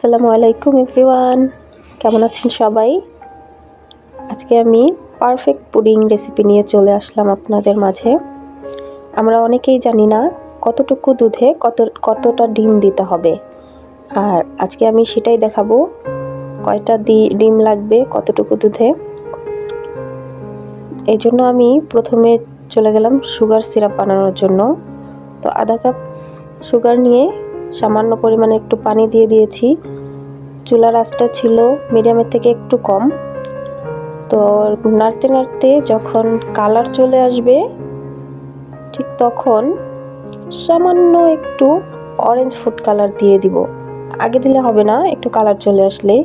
আসসালামু আলাইকুম এভরিওয়ান। কেমন আছেন সবাই? আজকে আমি পারফেক্ট পুডিং রেসিপি নিয়ে চলে আসলাম আপনাদের মাঝে। আমরা অনেকেই জানি না কতটুকু দুধে কত, কতটা ডিম দিতে হবে। আর আজকে আমি সেটাই দেখাবো, কয়টা ডিম লাগবে কতটুকু দুধে। এই জন্য আমি প্রথমে চলে গেলাম সুগার সিরাপ বানানোর জন্য। তো আধা কাপ সুগার নিয়ে সামান্য পরিমাণে একটু পানি দিয়ে দিয়েছি। চুলার আঁচটা ছিল মিডিয়ামের থেকে একটু কম। তো নাড়তে নাড়তে যখন কালার চলে আসবে, ঠিক তখন সামান্য একটু অরেঞ্জ ফুড কালার দিয়ে দিব। আগে দিলে হবে না, একটু কালার চলে আসলে।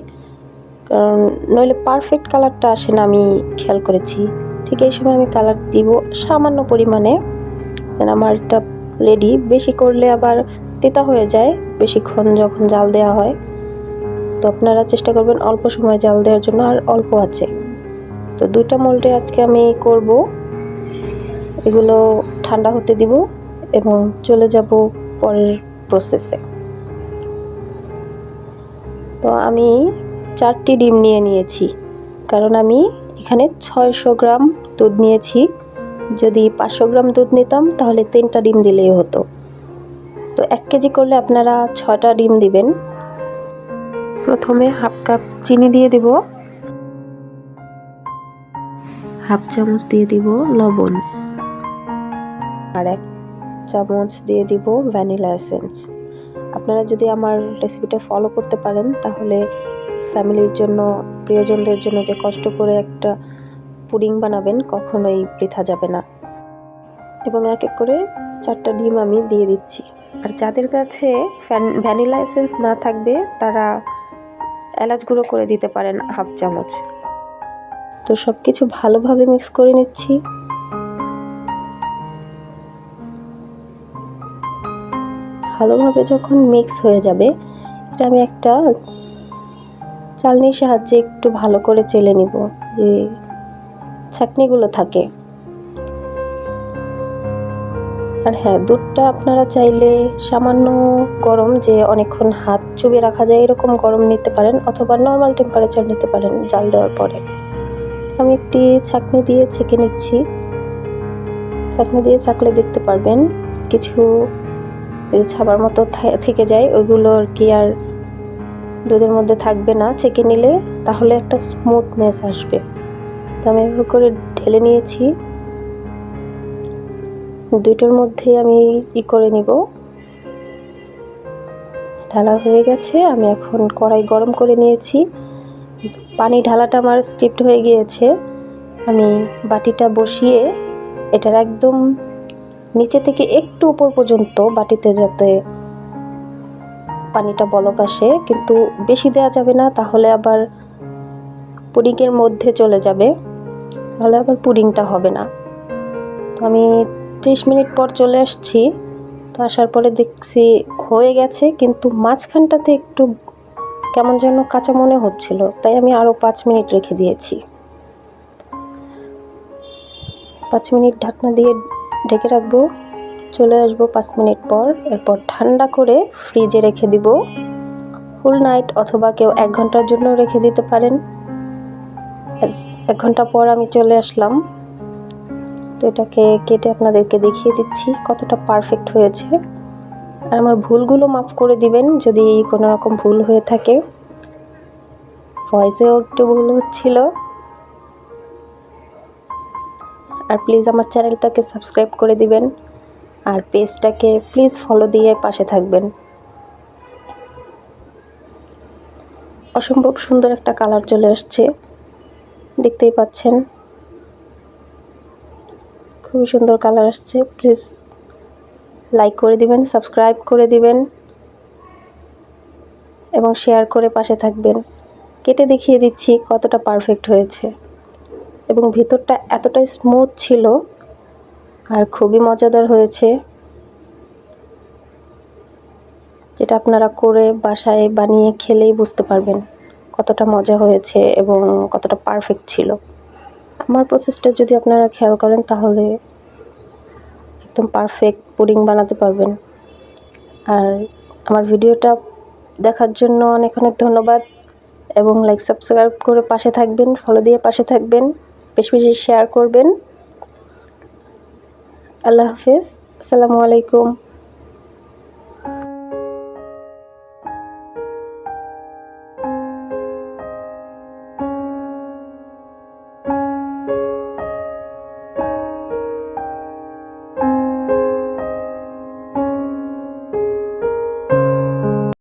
কারণ নইলে পারফেক্ট কালারটা আসে না, আমি খেয়াল করেছি। ঠিক এই সময় আমি কালার দিব সামান্য পরিমাণে। আমার এটা রেডি বেশি করলে আবার তেতা হয়ে যায়, বেশিক্ষণ যখন জাল দেওয়া হয়। তো আপনারা চেষ্টা করবেন অল্প সময় জাল দেওয়ার জন্য, আর অল্প আছে। তো দুইটা মোল্ডে আজকে আমি করব। এগুলো ঠান্ডা হতে দিব এবং চলে যাব পরের প্রসেসে তো আমি চারটি ডিম নিয়ে নিয়েছি, কারণ আমি এখানে ছয়শো গ্রাম দুধ নিয়েছি। যদি পাঁচশো গ্রাম দুধ নিতাম, তাহলে তিনটা ডিম দিলেই হতো। তো এক কেজি করলে আপনারা ছটা ডিম দিবেন। প্রথমে হাফ কাপ চিনি দিয়ে দিব। হাফ চামচ দিয়ে দিব লবণ। আর এক চামচ দিয়ে দিব ভ্যানিলা এসেন্স। আপনারা যদি আমার রেসিপিটা ফলো করতে পারেন, তাহলে ফ্যামিলির জন্য, প্রিয়জনদের জন্য যে কষ্ট করে একটা পুডিং বানাবেন, কখনোই বৃথা যাবে না। এবং এক এক করে চারটা ডিম আমি দিয়ে দিচ্ছি। আর যাদের কাছে ভ্যানিলা এসেন্স না থাকবে, তারা এলাচ গুঁড়ো করে দিতে পারেন হাফ চামচ। তো সব কিছু ভালোভাবে মিক্স করে নিচ্ছি। ভালোভাবে যখন মিক্স হয়ে যাবে, এটা আমি একটা চালনির সাহায্যে একটু ভালো করে চেলে নিব, যে ছাকনিগুলো থাকে। আর হ্যাঁ দুধটা আপনারা চাইলে সামান্য গরম যে অনেকক্ষণ হাত চুবিয়ে রাখা যায়, এরকম গরম নিতে পারেন অথবা নর্মাল টেম্পারেচার নিতে পারেন জাল দেওয়ার পরে। আমি একটি ছাঁকনি দিয়ে ছেঁকে নিচ্ছি। ছাঁকনি দিয়ে ছাঁকলে দেখতে পারবেন কিছু ছাবার মতো থেকে যায়। ওইগুলো আর কি আর দুধের মধ্যে থাকবে না। ছেঁকে নিলে তাহলে একটা স্মুথনেস আসবে। তো আমি এভাবে করে ঢেলে নিয়েছি। দুটোর মধ্যে আমি ই করে নিব। ঢালা হয়ে গেছে, আমি এখন কড়াই গরম করে নিয়েছি। পানি ঢালাটা আমার স্ক্রিপ্ট হয়ে গিয়েছে। আমি বাটিটা বসিয়ে এটার একদম নিচে থেকে একটু উপর পর্যন্ত বাটিতে যাতে পানিটা বলক আসে, কিন্তু বেশি দেওয়া যাবে না, তাহলে আবার পুডিংয়ের মধ্যে চলে যাবে। তাহলে আবার পুডিংটা হবে না। আমি ত্রিশ মিনিট পর চলে আসছি। তো আসার পরে দেখছি হয়ে গেছে, কিন্তু মাঝখানটাতে একটু কেমন যেন কাঁচা মনে হচ্ছিল, তাই আমি আরও পাঁচ মিনিট রেখে দিয়েছি। পাঁচ মিনিট ঢাকনা দিয়ে ঢেকে রাখব, চলে আসব পাঁচ মিনিট পর। এরপর ঠান্ডা করে ফ্রিজে রেখে দিব। ফুল নাইট অথবা কেউ এক ঘণ্টার জন্য রেখে দিতে পারেন। এক ঘণ্টা পর আমি চলে আসলাম। তো এটাকে কেটে আপনাদেরকে দেখিয়ে দিচ্ছি কতটা পারফেক্ট হয়েছে। আর আমার ভুলগুলো মাফ করে দিবেন যদি কোনো রকম ভুল হয়ে থাকে। ভয়েসেও একটু ভুল হচ্ছিল। আর প্লিজ আমার চ্যানেলটাকে সাবস্ক্রাইব করে দিবেন। আর পেজটাকে প্লিজ ফলো দিয়ে পাশে থাকবেন। অসম্ভব সুন্দর একটা কালার চলে আসছে। দেখতেই পাচ্ছেন। খুবই সুন্দর কালার আসছে। প্লিজ লাইক করে দিবেন সাবস্ক্রাইব করে দিবেন এবং শেয়ার করে পাশে থাকবেন। কেটে দেখিয়ে দিচ্ছি কতটা পারফেক্ট হয়েছে। এবং ভিতরটা এতটাই স্মুথ ছিল আর খুবই মজাদার হয়েছে। যেটা আপনারা করে বাসায় বানিয়ে খেলেই বুঝতে পারবেন কতটা মজা হয়েছে এবং কতটা পারফেক্ট ছিল। আমার প্রসেসটা যদি আপনারা খেয়াল করেন, তাহলে একদম পারফেক্ট পুডিং বানাতে পারবেন। আর আমার ভিডিওটা দেখার জন্য অনেক অনেক ধন্যবাদ এবং লাইক সাবস্ক্রাইব করে পাশে থাকবেন ফলো দিয়ে পাশে থাকবেন, বেশি বেশি শেয়ার করবেন। আল্লাহ হাফিজ, আসসালামু আলাইকুম।